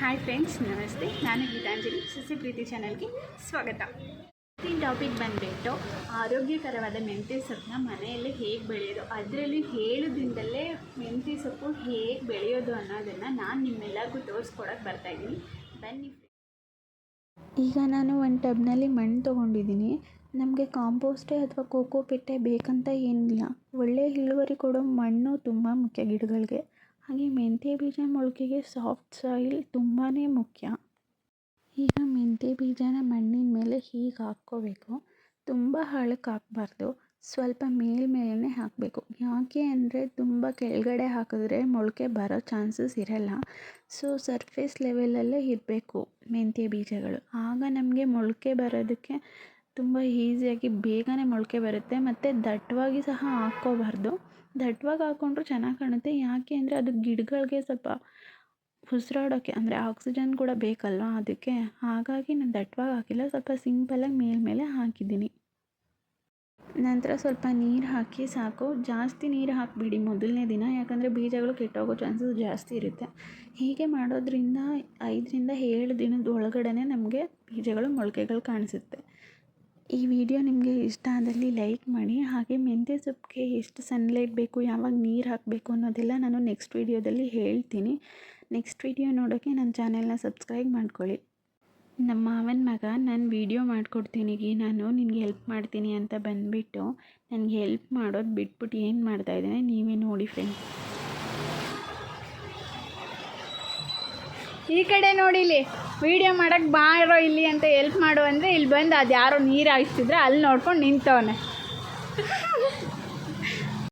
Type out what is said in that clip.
Hi friends ನಮಸ್ತೆ. ನಾನು ಗೀತಾಂಜಲಿ. ಸಸಿ ಪ್ರೀತಿ ಚಾನಲ್ಗೆ ಸ್ವಾಗತ. ಇವತ್ತಿನ ಟಾಪಿಕ್ ಬಂದುಬಿಟ್ಟು, ಆರೋಗ್ಯಕರವಾದ ಮೆಂತ್ಯ ಸೊಪ್ಪನ್ನ ಮನೆಯಲ್ಲಿ ಹೇಗೆ ಬೆಳೆಯೋದು? ಅದರಲ್ಲಿ ಹೇಳೋದ್ರಿಂದಲೇ ಮೆಂತ್ಯ ಸೊಪ್ಪು ಹೇಗೆ ಬೆಳೆಯೋದು ಅನ್ನೋದನ್ನು ನಾನು ನಿಮ್ಮೆಲ್ಲರಿಗೂ ಬರ್ತಾ ಇದ್ದೀನಿ. ಬನ್ನಿ ಈಗ ನಾನು ಒಂದು ಟಬ್ನಲ್ಲಿ ಮಣ್ಣು ತೊಗೊಂಡಿದ್ದೀನಿ. ನಮಗೆ ಕಾಂಪೋಸ್ಟೇ ಅಥವಾ ಕೋಕೋ ಪಿಟ್ಟೆ ಬೇಕಂತ ಏನಿಲ್ಲ. ಒಳ್ಳೆಯ ಇಳುವರಿ ಕೊಡೋ ಮಣ್ಣು ತುಂಬ ಮುಖ್ಯ ಗಿಡಗಳಿಗೆ. ಹಾಗೆ ಮೆಂತ್ಯ ಬೀಜ ಮೊಳಕೆಗೆ ಸಾಫ್ಟ್ ಸಾಯಿಲ್ ತುಂಬಾ ಮುಖ್ಯ. ಈಗ ಮೆಂತ್ಯ ಬೀಜನ ಮಣ್ಣಿನ ಮೇಲೆ ಹೀಗೆ ಹಾಕ್ಕೋಬೇಕು. ತುಂಬ ಆಳಕ್ಕೆ ಹಾಕಬಾರ್ದು. ಸ್ವಲ್ಪ ಮೇಲ್ಮೇಲೇ ಹಾಕಬೇಕು. ಯಾಕೆ ಅಂದರೆ ತುಂಬ ಕೆಳಗಡೆ ಹಾಕಿದ್ರೆ ಮೊಳಕೆ ಬರೋ ಚಾನ್ಸಸ್ ಇರಲ್ಲ. ಸೊ ಸರ್ಫೇಸ್ ಲೆವೆಲಲ್ಲೇ ಇರಬೇಕು ಮೆಂತ್ಯ ಬೀಜಗಳು. ಆಗ ನಮಗೆ ಮೊಳಕೆ ಬರೋದಕ್ಕೆ ತುಂಬ ಈಸಿಯಾಗಿ ಬೇಗನೆ ಮೊಳಕೆ ಬರುತ್ತೆ ಮತ್ತು ದಟ್ಟವಾಗಿ ಸಹ ಹಾಕ್ಕೋಬಾರ್ದು. ದಟ್ಟವಾಗಿ ಹಾಕ್ಕೊಂಡ್ರು ಚೆನ್ನಾಗಿ ಕಾಣುತ್ತೆ. ಯಾಕೆ ಅಂದರೆ ಅದು ಗಿಡಗಳಿಗೆ ಸ್ವಲ್ಪ ಉಸಿರಾಡೋಕ್ಕೆ ಅಂದರೆ ಆಕ್ಸಿಜನ್ ಕೂಡ ಬೇಕಲ್ವಾ ಅದಕ್ಕೆ? ಹಾಗಾಗಿ ನಾನು ದಟ್ಟವಾಗಿ ಹಾಕಿಲ್ಲ, ಸ್ವಲ್ಪ ಸಿಂಪಲಾಗಿ ಮೇಲ್ಮೇಲೆ ಹಾಕಿದ್ದೀನಿ. ನಂತರ ಸ್ವಲ್ಪ ನೀರು ಹಾಕಿ ಸಾಕು. ಜಾಸ್ತಿ ನೀರು ಹಾಕಿಬಿಡಿ ಮೊದಲನೇ ದಿನ, ಯಾಕಂದರೆ ಬೀಜಗಳು ಕೆಟ್ಟೋಗೋ ಚಾನ್ಸಸ್ ಜಾಸ್ತಿ ಇರುತ್ತೆ. ಹೀಗೆ ಮಾಡೋದ್ರಿಂದ ಐದರಿಂದ ಏಳು ದಿನದ ಒಳಗಡೆ ನಮಗೆ ಬೀಜಗಳು ಮೊಳಕೆಗಳು ಕಾಣಿಸುತ್ತೆ. ಈ ವಿಡಿಯೋ ನಿಮಗೆ ಇಷ್ಟ ಆದಲ್ಲಿ ಲೈಕ್ ಮಾಡಿ, ಹಾಗೆ ಮೆಂತ್ಯ ಸೊಪ್ಪಿಗೆ ಎಷ್ಟು ಸನ್ಲೈಟ್ ಬೇಕು, ಯಾವಾಗ ನೀರು ಹಾಕಬೇಕು ಅನ್ನೋದೆಲ್ಲ ನಾನು ನೆಕ್ಸ್ಟ್ ವಿಡಿಯೋದಲ್ಲಿ ಹೇಳ್ತೀನಿ. ನೆಕ್ಸ್ಟ್ ವಿಡಿಯೋ ನೋಡೋಕ್ಕೆ ನನ್ನ ಚಾನೆಲ್ನ ಸಬ್ಸ್ಕ್ರೈಬ್ ಮಾಡ್ಕೊಳ್ಳಿ. ನಮ್ಮ ಮಾವನ ಮಗ ನಾನು ವೀಡಿಯೋ ಮಾಡಿಕೊಡ್ತೀನಿ ನಾನು ನಿನಗೆ ಹೆಲ್ಪ್ ಮಾಡ್ತೀನಿ ಅಂತ ಬಂದುಬಿಟ್ಟು, ನನಗೆ ಹೆಲ್ಪ್ ಮಾಡೋದು ಬಿಟ್ಬಿಟ್ಟು ಏನು ಮಾಡ್ತಾಯಿದ್ದಾನೆ ನೀವೇ ನೋಡಿ ಫ್ರೆಂಡ್ಸ್ ಈ ಕಡೆ ನೋಡಿಲಿ ವಿಡಿಯೋ ಮಾಡೋಕ್ಕೆ ಬಾರೋ ಇಲ್ಲಿ ಅಂತ ಹೆಲ್ಪ್ ಮಾಡು ಅಂದರೆ ಇಲ್ಲಿ ಬಂದು ಅದು ಯಾರೋ ನೀರು ಹಾಯಿಸ್ತಿದ್ರೆ ಅಲ್ಲಿ ನೋಡ್ಕೊಂಡು ನಿಂತವನೆ.